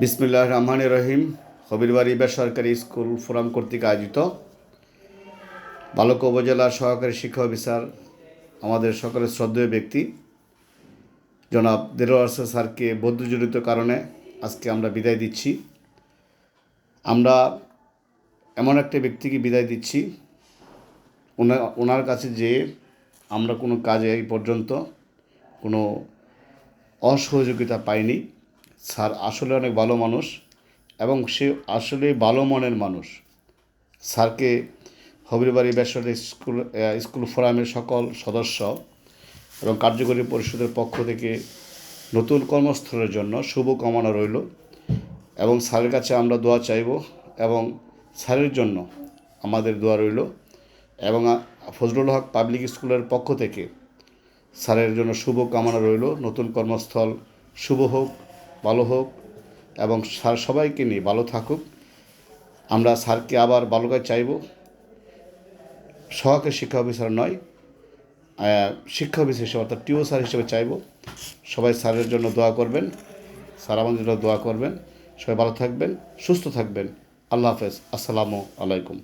বিসমিল্লাহ রহমান রহিম, হবিরবাড়ি বেসরকারি school forum কর্তৃক আয়োজিত। বালক উপজেলার সহকারী শিক্ষা অফিসার, আমাদের সকলের শ্রদ্ধেয় ব্যক্তি। জনাব দেলোয়ার স্যারকে বদ্ধজনিত কারণে আজকে আমরা বিদায় দিচ্ছি। আমরা এমন একটা ব্যক্তিকে বিদায় দিচ্ছি ওনার ওনার কাছে যে আমরা কোনো কাজে এই পর্যন্ত কোনো অসহযোগিতা পাইনি। স্যার আসলে অনেক ভালো মানুষ এবং সে আসলে ভালো মনের মানুষ। স্যারকে হবিরবাড়ি বেসরকারি স্কুল স্কুল ফোরামের সকল সদস্য এবং কার্যকরী পরিষদের পক্ষ থেকে নতুন কর্মস্থলের জন্য শুভ কামনা রইল এবং স্যারের কাছে আমরা দোয়া চাইব এবং স্যারের জন্য আমাদের দোয়া রইল এবং ফজলুল হক পাবলিক স্কুলের পক্ষ থেকে স্যারের জন্য শুভ কামনা রইল। নতুন কর্মস্থল শুভ হোক। ভালো হোক এবং স্যার সবাইকে নিয়ে ভালো থাকুক। আমরা স্যারকে আবার বালকায় চাইব। সহকারী শিক্ষা অফিসার নয় শিক্ষা অফিসার হিসেবে অর্থাৎ টিও স্যার হিসেবে চাইব। সবাই স্যারের জন্য দোয়া করবেন, স্যার আমাদের জন্য দোয়া করবেন। সবাই ভালো থাকবেন, সুস্থ থাকবেন। আল্লাহ হাফেজ। আসসালামু আলাইকুম।